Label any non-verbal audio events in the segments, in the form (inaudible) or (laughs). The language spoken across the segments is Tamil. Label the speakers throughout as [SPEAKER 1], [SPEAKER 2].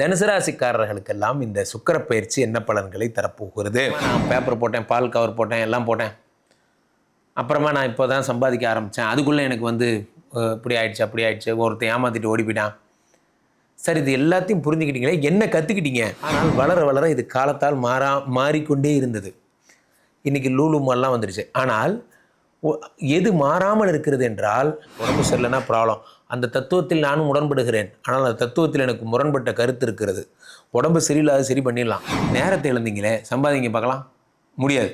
[SPEAKER 1] தனுசு ராசிக்காரர்களுக்கெல்லாம் இந்த சுக்கர பயிற்சி என்ன பலன்களை தரப்போகிறது? நான் பேப்பர் போட்டேன் பால் கவர் போட்டேன் எல்லாம் போட்டேன். அப்புறமா நான் இப்போ தான் சம்பாதிக்க ஆரம்பித்தேன் அதுக்குள்ளே எனக்கு வந்து இப்படி ஆயிடுச்சு அப்படி ஆயிடுச்சு. ஒருத்தன் ஏமாத்திட்டு ஓடி போயிட்டான் சரி இது எல்லாத்தையும் புரிஞ்சுக்கிட்டீங்களே? என்ன கற்றுக்கிட்டீங்க ஆனால் வளர வளர இது காலத்தால் மாறா மாறிக்கொண்டே இருந்தது. இன்றைக்கி லூலு மால்லாம் வந்துடுச்சு ஆனால் எது மாறாமல் இருக்கிறது என்றால் உடம்பு சரியில்லைன்னா ப்ராப்ளம் அந்த தத்துவத்தில் நானும் உடன்படுகிறேன். ஆனால் அந்த தத்துவத்தில் எனக்கு முரண்பட்ட கருத்து இருக்கிறது. உடம்பு சரியில்லாத சரி பண்ணிடலாம். நேரத்தை இழந்தீங்களே சம்பாதிங்க பார்க்கலாம். முடியாது.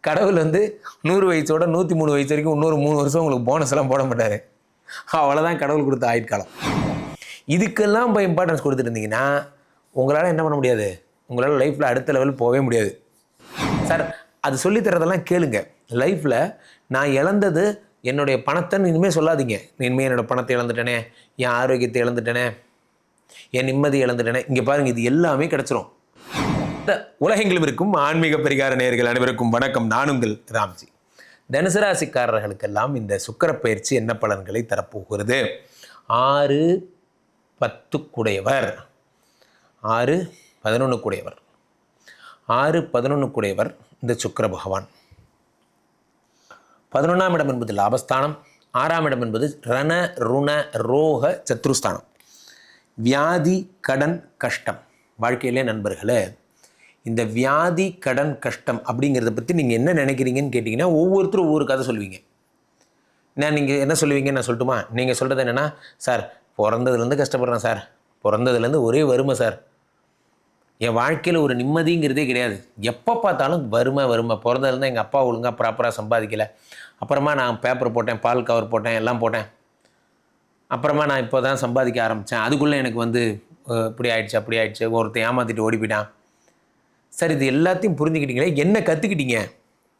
[SPEAKER 1] கடவுள் வந்து நூறு வயசோட நூற்றி மூணு வயசு வரைக்கும் இன்னொரு மூணு வருஷம் உங்களுக்கு போனஸ் எல்லாம் போட மாட்டார். அவ்வளோதான் கடவுள் கொடுத்த ஆயுட்காலம். இதுக்கெல்லாம் இப்போ இம்பார்ட்டன்ஸ் கொடுத்துட்டு இருந்தீங்கன்னா உங்களால் என்ன பண்ண முடியாது? உங்களால் லைஃப்பில் அடுத்த லெவல் போகவே முடியாது. சார் அது சொல்லித் தரதெல்லாம் கேளுங்க. லைஃப்பில் நான் இழந்தது என்னுடைய பணத்தைன்னு இனிமேல் சொல்லாதீங்க. இனிமேல் என்னோட பணத்தை இழந்துட்டேனே. என் ஆரோக்கியத்தை இழந்துட்டேனே. என் நிம்மதி இழந்துட்டேனே. இங்கே பாருங்கள் இது எல்லாமே கிடச்சிரும். இந்த உலகெங்கிலும் இருக்கும் ஆன்மீக பரிகார நேயர்கள் அனைவருக்கும் வணக்கம். நானுங்கள் ராம்ஜி. தனுசராசிக்காரர்களுக்கெல்லாம் இந்த சுக்கிர பயிற்சி என்ன பலன்களை தரப்போகிறது? ஆறு பத்துக்குடையவர். ஆறு பதினொன்றுக்குடையவர் ஆறு பதினொன்றுக்குடையவர் இந்த சுக்கர பகவான். பதினொன்றாம் இடம் என்பது லாபஸ்தானம் ஆறாம் இடம் என்பது ரண ருண ரோக சத்ருஸ்தானம். வியாதி கடன் கஷ்டம். வாழ்க்கையிலே நண்பர்களே இந்த வியாதி கடன் கஷ்டம் அப்படிங்கிறத பற்றி நீங்கள் என்ன நினைக்கிறீங்கன்னு கேட்டிங்கன்னா ஒவ்வொருத்தரும் ஒவ்வொரு கதை சொல்லுவீங்க. நான் நீங்கள் என்ன சொல்லுவீங்க நான் சொல்லட்டுமா? நீங்கள் சொல்கிறது என்னென்னா சார் பிறந்ததுலேருந்து கஷ்டப்படுறேன் சார். பிறந்ததுலேருந்து ஒரே வறுமை சார். என் வாழ்க்கையில் ஒரு நிம்மதிங்கிறதே கிடையாது. எப்போ பார்த்தாலும் வறுமை வறுமை. பிறந்ததுலேருந்து எங்கள் அப்பா ஒழுங்காக ப்ராப்பராக சம்பாதிக்கலை. அப்புறமா நான் பேப்பர் போட்டேன் பால் கவர் போட்டேன் எல்லாம் போட்டேன். அப்புறமா நான் இப்போ தான் சம்பாதிக்க ஆரம்பித்தேன் அதுக்குள்ளே எனக்கு வந்து இப்படி ஆயிடுச்சு அப்படி ஆயிடுச்சு. ஒருத்தன் ஏமாற்றிட்டு ஓடி போயிட்டான் சரி இது எல்லாத்தையும் புரிஞ்சுக்கிட்டீங்களே? என்ன கற்றுக்கிட்டீங்க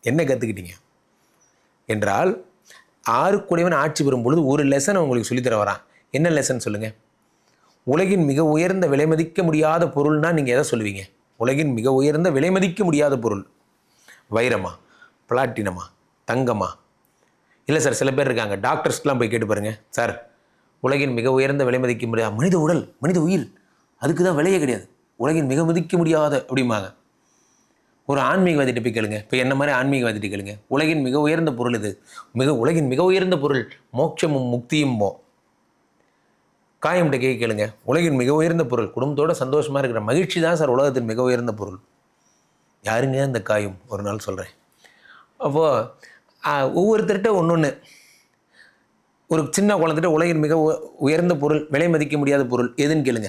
[SPEAKER 1] என்ன கற்றுக்கிட்டீங்க என்றால் ஆறுக்குடையவன் ஆட்சி பெறும் பொழுது ஒரு லெசன் உங்களுக்கு சொல்லித்தர வரான். என்ன லெசன் சொல்லுங்கள் உலகின் மிக உயர்ந்த விலை மதிக்க முடியாத பொருள்னா நீங்கள் எதை சொல்லுவீங்க? உலகின் மிக உயர்ந்த விலை மதிக்க முடியாத பொருள். வைரமா? பிளாட்டினமா? தங்கமா? இல்லை சார் சில பேர் இருக்காங்க. டாக்டர்ஸ்க்கெலாம் போய் கேட்டு பாருங்கள் சார் உலகின் மிக உயர்ந்த விலை மதிக்க முடியாத மனித உடல் மனித உயிர் அதுக்கு தான் விலையே கிடையாது. உலகின் மிக மதிக்க முடியாத அப்படிம்பாங்க. ஒரு ஆன்மீகவாதிட்ட போய் கேளுங்க. இப்போ என்ன மாதிரி ஆன்மீகவாதிட்ட கேளுங்க. உலகின் மிக உயர்ந்த பொருள் இது. மிக உலகின் மிக உயர்ந்த பொருள் மோட்சமும் முக்தியும் போ காயம்கிட்ட கேட்க கேளுங்க. உலகின் மிக உயர்ந்த பொருள் குடும்பத்தோட சந்தோஷமாக இருக்கிற மகிழ்ச்சி தான் சார் உலகத்தின் மிக உயர்ந்த பொருள். யாருங்க அந்த காயும்? ஒரு நாள் சொல்கிறேன் அப்போது ஒவ்வொருத்தர்கிட்ட ஒன்று ஒன்று ஒரு சின்ன குழந்தைகிட்ட உலகின் மிக உ- உயர்ந்த பொருள் விலை மதிக்க முடியாத பொருள் எதுன்னு கேளுங்க.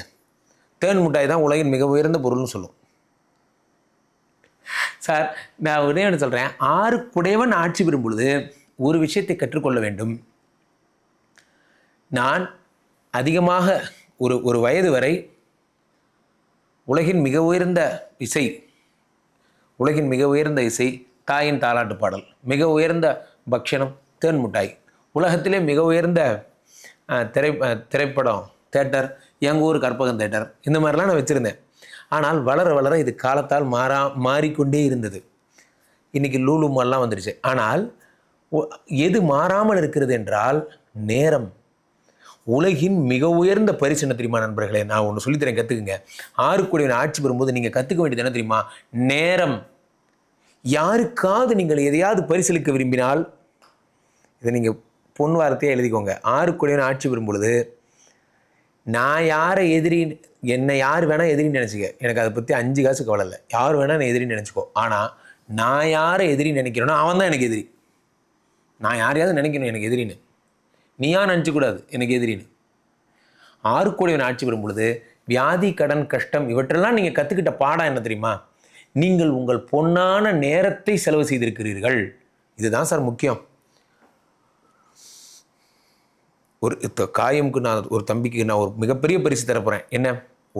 [SPEAKER 1] தேன் மிட்டாய் தான் உலகின் மிக உயர்ந்த பொருள்னு சொல்லும். சார் நான் ஒரே ஒன்று சொல்கிறேன் ஆறு குடையவன் ஆட்சி பெறும் பொழுது ஒரு விஷயத்தை கற்றுக்கொள்ள வேண்டும். நான் அதிகமாக ஒரு ஒரு வயது வரை உலகின் மிக உயர்ந்த இசை உலகின் மிக உயர்ந்த இசை தாயின் தாலாட்டு பாடல் மிக உயர்ந்த பக்ஷணம் தேன் மிட்டாய் உலகத்திலே மிக உயர்ந்த திரை திரைப்படம் தேட்டர் எங்கள் ஊர் கற்பகம் தேட்டர் இந்த மாதிரிலாம் நான் வச்சுருந்தேன். ஆனால் வளர வளர இது காலத்தால் மாறா மாறிக்கொண்டே இருந்தது. இன்றைக்கி லூலு மால்லாம் வந்துடுச்சு ஆனால் எது மாறாமல் இருக்கிறது என்றால் நேரம். உலகின் மிக உயர்ந்த பரிசு என்ன தெரியுமா நண்பர்களே? நான் ஒன்று சொல்லித்தரேன் கற்றுக்குங்க ஆறுக்குடியின் ஆட்சி பெறும்போது நீங்கள் கற்றுக்க வேண்டியது என்ன தெரியுமா? நேரம். யாருக்காவது நீங்கள் எதையாவது பரிசளிக்க விரும்பினால் இதை நீங்கள் பொன் வார்த்தையாக எழுதிக்கோங்க. ஆறுக்குடியின் ஆட்சி பெறும் பொழுது நான் யாரை எதிரி என்னை யார் வேணால் எதிரின்னு நினச்சிக்க. எனக்கு அதை பற்றி அஞ்சு காசு கவலை இல்லை. யார் வேணால் நான் எதிரின்னு நினச்சிக்கோ. ஆனால் நான் யாரை எதிரி நினைக்கிறேனோ அவன் தான் எனக்கு எதிரி. நான் யாரையாவது நினைக்கணும் எனக்கு எதிரின்னு. நீயா நினச்சிக்கூடாது எனக்கு எதிரின்னு. ஆறுக்கூடியவன் ஆட்சி பெறும் பொழுது வியாதி கடன் கஷ்டம் இவற்றெல்லாம் நீங்கள் கற்றுக்கிட்ட பாடம் என்ன தெரியுமா? நீங்கள் உங்கள் பொன்னான நேரத்தை செலவு செய்திருக்கிறீர்கள். இதுதான் சார் முக்கியம். ஒரு காயமுக்கு நான் ஒரு தம்பிக்கு நான் ஒரு மிகப்பெரிய பரிசு தரப்போகிறேன் என்ன?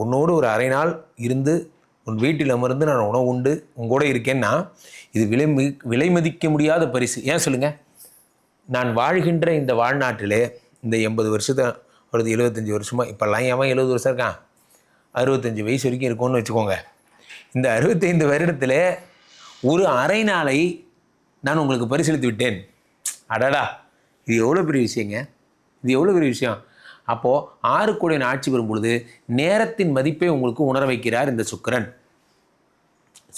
[SPEAKER 1] உன்னோடு ஒரு அரை நாள் இருந்து உன் வீட்டில் அமர்ந்து நான் உணவு உண்டு உங்கூட இருக்கேன்னா இது விலை மி விலை மதிக்க முடியாத பரிசு. ஏன் சொல்லுங்கள் நான் வாழ்கின்ற இந்த வாழ்நாட்டிலே இந்த எண்பது வருஷத்தை அல்லது எழுபத்தஞ்சி வருஷமாக இப்போல்லாம் ஏன் எழுபது வருஷம் இருக்கான்? அறுபத்தஞ்சு வயசு வரைக்கும் இருக்கும்னு வச்சுக்கோங்க. இந்த அறுபத்தைந்து வருடத்தில் ஒரு அரை நாளை நான் உங்களுக்கு பரிசீலித்து விட்டேன். அடடா இது எவ்வளோ பெரிய விஷயங்க? இது எவ்வளோ பெரிய விஷயம்? அப்போது ஆறு கோடியின் ஆட்சி பெறும் பொழுது நேரத்தின் மதிப்பை உங்களுக்கு உணர வைக்கிறார் இந்த சுக்கரன்.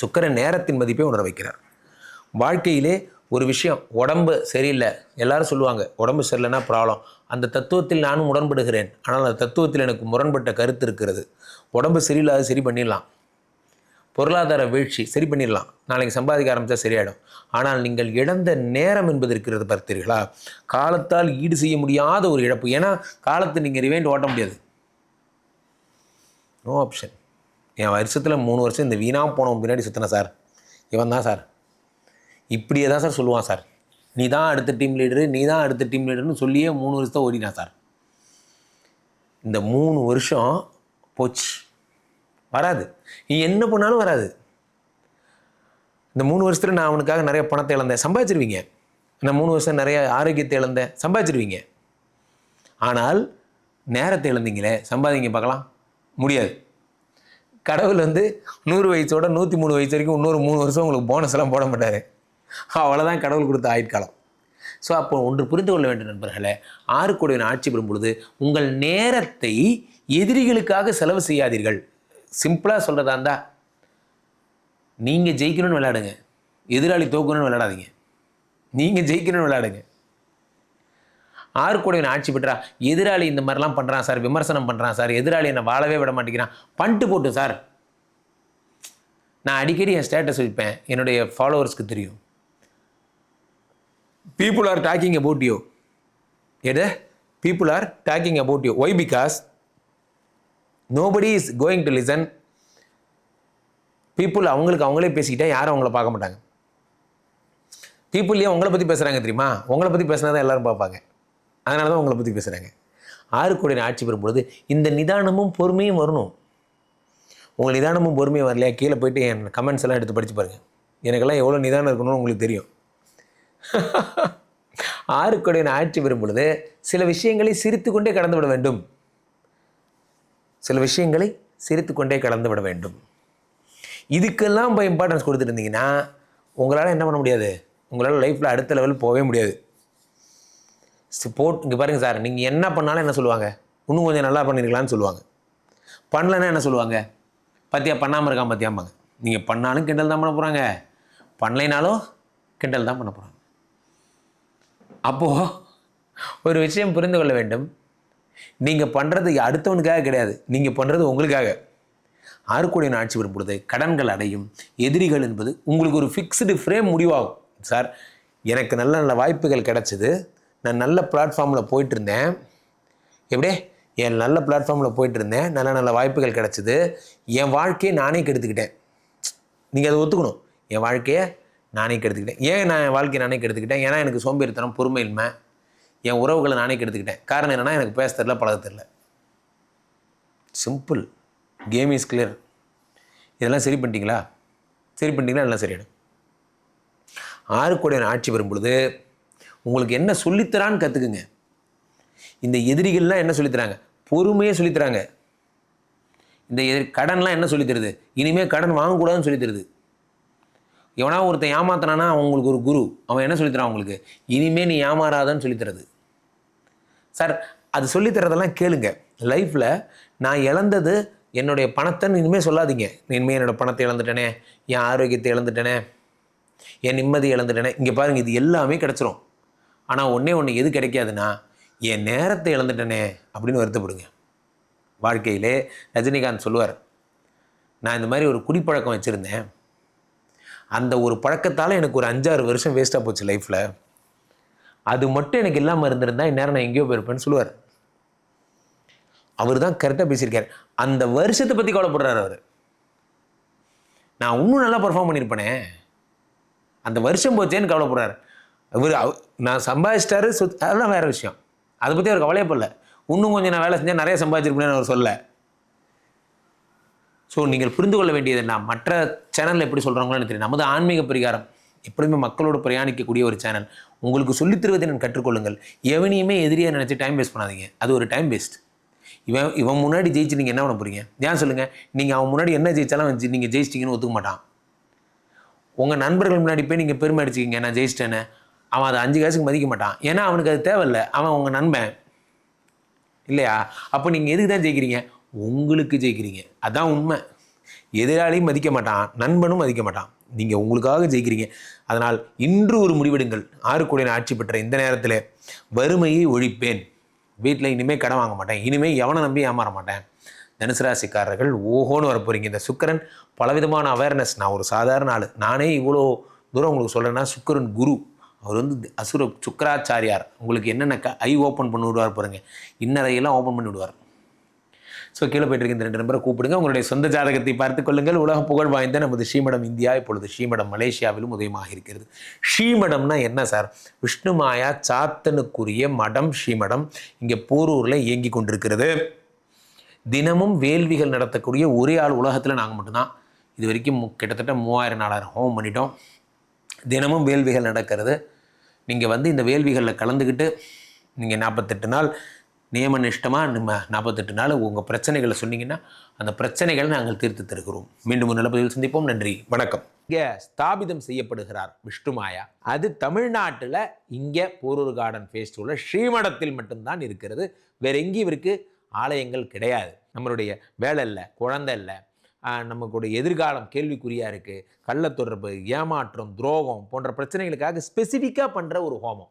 [SPEAKER 1] சுக்கரன் நேரத்தின் மதிப்பை உணர வைக்கிறார். வாழ்க்கையிலே ஒரு விஷயம் உடம்பு சரியில்லை. எல்லாரும் சொல்லுவாங்க உடம்பு சரியில்லைன்னா ப்ராப்ளம். அந்த தத்துவத்தில் நானும் உடன்படுகிறேன். ஆனால் அந்த தத்துவத்தில் எனக்கு முரண்பட்ட கருத்து இருக்கிறது. உடம்பு சரியில்லாத சரி பண்ணிடலாம். பொருளாதார வீழ்ச்சி சரி பண்ணிடலாம். நாளைக்கு சம்பாதிக்க ஆரம்பித்தா சரியாயிடும். ஆனால் நீங்கள் இழந்த நேரம் என்பது இருக்கிறது பார்த்தீர்களா? காலத்தால் ஈடு செய்ய முடியாத ஒரு இழப்பு. ஏன்னா காலத்தை நீங்கள் ரிவைண்ட் ஓட்ட முடியாது. நோ ஆப்ஷன் என் வருஷத்தில் மூணு வருஷம் இந்த வீணாக போனவன் பின்னாடி சுற்றின சார். இவன் தான் சார். இப்படியே தான் சார் சொல்லுவான் சார். நீ தான் அடுத்த டீம் லீடரு நீ தான் அடுத்த டீம் லீடர்னு சொல்லியே மூணு வருஷத்தை ஓடினான் சார். இந்த மூணு வருஷம் போச்சு. வராது. நீ என்ன பண்ணாலும் வராது. இந்த மூணு வருஷத்தில் நான் அவனுக்காக நிறைய பணத்தை இழந்தேன். சம்பாதிச்சிருவீங்க. நான் மூணு வருஷம் நிறைய ஆரோக்கியத்தை இழந்தேன். சம்பாதிச்சிருவீங்க. ஆனால் நேரத்தை இழந்தீங்களே. சம்பாதிங்க பார்க்கலாம். முடியாது. கடவுள் வந்து நூறு வயசோட நூற்றி மூணு வயசு வரைக்கும் இன்னொரு மூணு வருஷம் உங்களுக்கு போனஸ் எல்லாம் போட மாட்டார். அவ்வளோதான் கடவுள் கொடுத்த ஆயுட்காலம். ஸோ அப்போ ஒன்று புரிந்து கொள்ள வேண்டும் நண்பர்களே ஆறு கோடியின் ஆட்சி பெறும் பொழுது உங்கள் நேரத்தை எதிரிகளுக்காக செலவு செய்யாதீர்கள். சிம்பிளாக சொல்கிறதா இருந்தால் நீங்கள் ஜெயிக்கணும்னு விளையாடுங்க. எதிராளி தோக்கணும்னு விளையாடாதீங்க. நீங்கள் ஜெயிக்கணும்னு விளையாடுங்க. ஆறு கோடியின் ஆட்சி பெற்றா எதிராளி இந்த மாதிரிலாம் பண்ணுறான் சார் விமர்சனம் பண்ணுறான் சார் எதிராளி என்னை வாழவே விட மாட்டேங்கிறான். பண்ணிட்டு போட்டு சார். நான் அடிக்கடி என் ஸ்டேட்டஸ் வைப்பேன். என்னுடைய ஃபாலோவர்ஸ்க்கு தெரியும். People are talking about you எது people are talking about you why because nobody is going to listen people அவங்களுக்கு அவங்களே பேசிக்கிட்டா யாரும் அவங்கள பார்க்க மாட்டாங்க. பீப்புள் ஏன் உங்களை பற்றி பேசுகிறாங்க தெரியுமா? உங்களை பற்றி பேசினா தான் எல்லோரும் பார்ப்பாங்க. அதனால தான் உங்களை பற்றி பேசுகிறாங்க ஆறு கோடி ஆட்சி பெறும்பொழுது இந்த நிதானமும் பொறுமையும் வரணும். உங்கள் நிதானமும் பொறுமையும் வரலையா? கீழே போயிட்டு என் கமெண்ட்ஸ் எல்லாம் எடுத்து படித்து பாருங்கள் எனக்கெல்லாம் எவ்வளோ நிதானம் இருக்கணும்னு உங்களுக்கு தெரியும். (laughs) ஆறுக்குடையின் ஆட்சி பெறும் பொழுது சில விஷயங்களை சிரித்து கொண்டே கடந்து விட வேண்டும். சில விஷயங்களை சிரித்து கொண்டே கடந்து விட வேண்டும். இதுக்கெல்லாம் இப்போ இம்பார்ட்டன்ஸ் கொடுத்துட்டு இருந்தீங்கன்னா உங்களால் என்ன பண்ண முடியாது? உங்களால் லைஃப்பில் அடுத்த லெவல் போகவே முடியாது. போட் இங்கே பாருங்கள் சார் நீங்கள் என்ன பண்ணாலும் என்ன சொல்லுவாங்க? இன்னும் கொஞ்சம் நல்லா பண்ணிருக்கலாம்னு சொல்லுவாங்க. பண்ணலன்னா என்ன சொல்லுவாங்க? பத்தியா பண்ணாமல் இருக்கான் பத்தியாம்பாங்க. நீங்கள் பண்ணாலும் கிண்டல் தான் பண்ண போகிறாங்க பண்ணலைனாலும் கிண்டல் தான் பண்ண போகிறாங்க அப்போது ஒரு விஷயம் புரிந்து கொள்ள வேண்டும். நீங்கள் பண்ணுறது அடுத்தவனுக்காக கிடையாது. நீங்கள் பண்ணுறது உங்களுக்காக. ஆறு ஆட்சி வரும் பொழுது கடன்கள் அடையும். எதிரிகள் என்பது உங்களுக்கு ஒரு ஃபிக்ஸ்டு ஃப்ரேம் முடிவாகும். சார் எனக்கு நல்ல நல்ல வாய்ப்புகள் கிடச்சிது. நான் நல்ல பிளாட்ஃபார்மில் போயிட்டு இருந்தேன். எப்படியே என் நல்ல பிளாட்ஃபார்மில் போயிட்டு இருந்தேன். நல்ல நல்ல வாய்ப்புகள் கிடச்சிது. என் வாழ்க்கையை நானே கெடுத்துக்கிட்டேன். நீங்கள் அதை ஒத்துக்கணும். என் வாழ்க்கையை நானே கெடுத்துக்கிட்டேன். ஏன் நான் வாழ்க்கையை நானே கெடுத்துக்கிட்டேன்? ஏன்னா எனக்கு சோம்பேறித்தனம் பொறுமையின்மை என் உறவுகளை நானே கெடுத்துக்கிட்டேன். காரணம் என்னென்னா எனக்கு பேச தெரில பழக தெரில சிம்பிள் கேம் இஸ் கிளியர் இதெல்லாம் சரி பண்ணிட்டீங்களா? சரி பண்ணிட்டீங்களா? எல்லாம் சரியாயிடும். ஆறு கோடியான ஆட்சி பெறும்பொழுது பொழுது உங்களுக்கு என்ன சொல்லித்தரான்னு கற்றுக்குங்க இந்த எதிரிகள்லாம் என்ன சொல்லித்தராங்க? பொறுமையே சொல்லித்தராங்க. இந்த எதிர் கடன்லாம் என்ன சொல்லித் தருது இனிமேல் கடன் வாங்கக்கூடாதுன்னு சொல்லித் தருது எவனா ஒருத்தன் ஏமாத்தினானா அவங்களுக்கு ஒரு குரு. அவன் என்ன சொல்லித்தரான் அவங்களுக்கு? இனிமே நீ ஏமாறாதன்னு சொல்லித்தரது. சார் அது சொல்லித் தரதெல்லாம் கேளுங்க. லைஃப்பில் நான் இழந்தது என்னுடைய பணத்தைன்னு இனிமேல் சொல்லாதீங்க. இனிமேல் என்னோடய பணத்தை இழந்துட்டேனே என் ஆரோக்கியத்தை இழந்துட்டேனே என் நிம்மதி இழந்துட்டேனே. இங்கே பாருங்கள் இது எல்லாமே கிடச்சிரும். ஆனால் ஒன்றே ஒன்று எது கிடைக்காதுன்னா என் நேரத்தை இழந்துட்டேனே அப்படின்னு வருத்தப்படுங்க. வாழ்க்கையிலே ரஜினிகாந்த் சொல்லுவார். நான் இந்த மாதிரி ஒரு குடிப்பழக்கம் வச்சுருந்தேன். அந்த ஒரு பழக்கத்தால் எனக்கு ஒரு அஞ்சாறு வருஷம் வேஸ்ட்டாக போச்சு லைஃப்பில் அது மட்டும் எனக்கு இல்லாமல் இருந்திருந்தால் இந்நேரம் நான் எங்கேயோ போயிருப்பேன்னு சொல்லுவார். அவர் தான் கரெக்டாக பேசியிருக்கார். அந்த வருஷத்தை பற்றி கவலைப்படுறாரு அவர். நான் இன்னும் நல்லா பர்ஃபார்ம் பண்ணியிருப்பேனே. அந்த வருஷம் போச்சேன்னு கவலைப்படுறாரு. அவர் நான் சம்பாதிச்சிட்டாரு சொத் அதெல்லாம் வேறு விஷயம். அதை பற்றி அவர் கவலையே போடல. இன்னும் கொஞ்சம் நான் வேலை செஞ்சால் நிறைய சம்பாதிச்சிருப்பேன்னு அவர் சொல்ல. ஸோ நீங்கள் புரிந்து கொள்ள வேண்டியது என்ன? மற்ற சேனலில் எப்படி சொல்கிறாங்களோ எனக்கு தெரியும் நமது ஆன்மீக பரிகாரம் எப்படியுமே மக்களோடு பிரயாணிக்கக்கூடிய ஒரு சேனல் உங்களுக்கு சொல்லித் தருவதை நான் கற்றுக்கொள்ளுங்கள். எவனையுமே எதிரியாக நினச்சி டைம் வேஸ்ட் பண்ணாதீங்க. அது ஒரு டைம் வேஸ்ட் இவன் இவன் முன்னாடி ஜெயிச்சு நீங்கள் என்ன பண்ண போகிறீங்க ஏன் சொல்லுங்கள் நீங்கள் அவன் முன்னாடி என்ன ஜெயிச்சாலும் அவன் நீங்கள் ஜெயிச்சிட்டிங்கன்னு ஒத்துக்க மாட்டான். உங்கள் நண்பர்கள் முன்னாடி போய் நீங்கள் பெருமை அடிச்சிக்கிங்க. நான் ஜெயிச்சிட்டேன்னு. அவன் அதை அஞ்சு காசுக்கு மதிக்க மாட்டான். ஏன்னா அவனுக்கு அது தேவையில்லை. அவன் உங்கள் நண்பன். இல்லையா? அப்போ நீங்கள் எதுக்கு தான் ஜெயிக்கிறீங்க? உங்களுக்கு ஜெயிக்கிறீங்க. அதான் உண்மை. எதிராளியும் மதிக்க மாட்டான் நண்பனும் மதிக்க மாட்டான். நீங்கள் உங்களுக்காக ஜெயிக்கிறீங்க. அதனால் இன்று ஒரு முடிவெடுங்கள். ஆறு கோடி ஆட்சி பெற்ற இந்த நேரத்தில் வறுமையை ஒழிப்பேன். வீட்டில் இனிமேல் கடன் வாங்க மாட்டேன். இனிமேல் எவனை நம்பி ஏமாற மாட்டேன்? தனுசு ராசிக்காரர்கள் ஓஹோன்னு வர போகிறீங்க இந்த சுக்கிரன் பலவிதமான அவேர்னஸ் நான் ஒரு சாதாரண ஆள். நானே இவ்வளோ தூரம் உங்களுக்கு சொல்கிறேன்னா சுக்கிரன் குரு. அவர் வந்து அசுர சுக்கராச்சாரியார். உங்களுக்கு என்னென்ன க ஐ ஓப்பன் பண்ணி விடுவார் பாருங்கள் இன்னரையெல்லாம் ஓப்பன் பண்ணி விடுவார். ஸோ கீழே போயிட்டு இருக்க இந்த ரெண்டு நம்பரை கூப்பிடுங்க. உங்களுடைய சொந்த ஜாதகத்தை பார்த்துக் கொள்ளுங்கள். உலக புகழ் வாய்ந்த நமது ஸ்ரீமடம் இந்தியா. இப்பொழுது ஸ்ரீமடம் மலேசியாவிலும் உதயமாக இருக்கிறது. ஸ்ரீமடம்னா என்ன சார்? விஷ்ணு மாயா சாத்தனுக்குரிய மடம் ஸ்ரீமடம். இங்கே போரூரில் இயங்கி கொண்டிருக்கிறது. தினமும் வேள்விகள் நடத்தக்கூடிய ஒரே ஆள் உலகத்தில் நாங்கள் மட்டும்தான். இது வரைக்கும் கிட்டத்தட்ட மூவாயிரம் நாலாயிரம் ஹோம் பண்ணிட்டோம். தினமும் வேள்விகள் நடக்கிறது. நீங்கள் வந்து இந்த வேள்விகளில் கலந்துக்கிட்டு நீங்கள் நாற்பத்தெட்டு நாள் நியமனிஷ்டமாக நம்ம நாற்பத்தெட்டு நாள் உங்கள் பிரச்சனைகளை சொன்னீங்கன்னா அந்த பிரச்சனைகளை நாங்கள் தீர்த்து தருகிறோம். மீண்டும் ஒரு நிலப்பதில் சந்திப்போம். நன்றி. வணக்கம். இங்கே ஸ்தாபிதம் செய்யப்படுகிறார் விஷ்ணுமாயா அது தமிழ்நாட்டில் இங்கே போரூர் கார்டன் ஃபேஸ்டிவலில் ஸ்ரீமடத்தில் மட்டும்தான் இருக்கிறது. வேற எங்கேயும் இவருக்கு ஆலயங்கள் கிடையாது. நம்மளுடைய வேலை இல்லை குழந்தை இல்லை. நமக்குடைய எதிர்காலம் கேள்விக்குறியாக இருக்குது கள்ளத்தொடர்பு ஏமாற்றம் துரோகம் போன்ற பிரச்சனைகளுக்காக ஸ்பெசிஃபிக்காக பண்ணுற ஒரு ஹோமம்.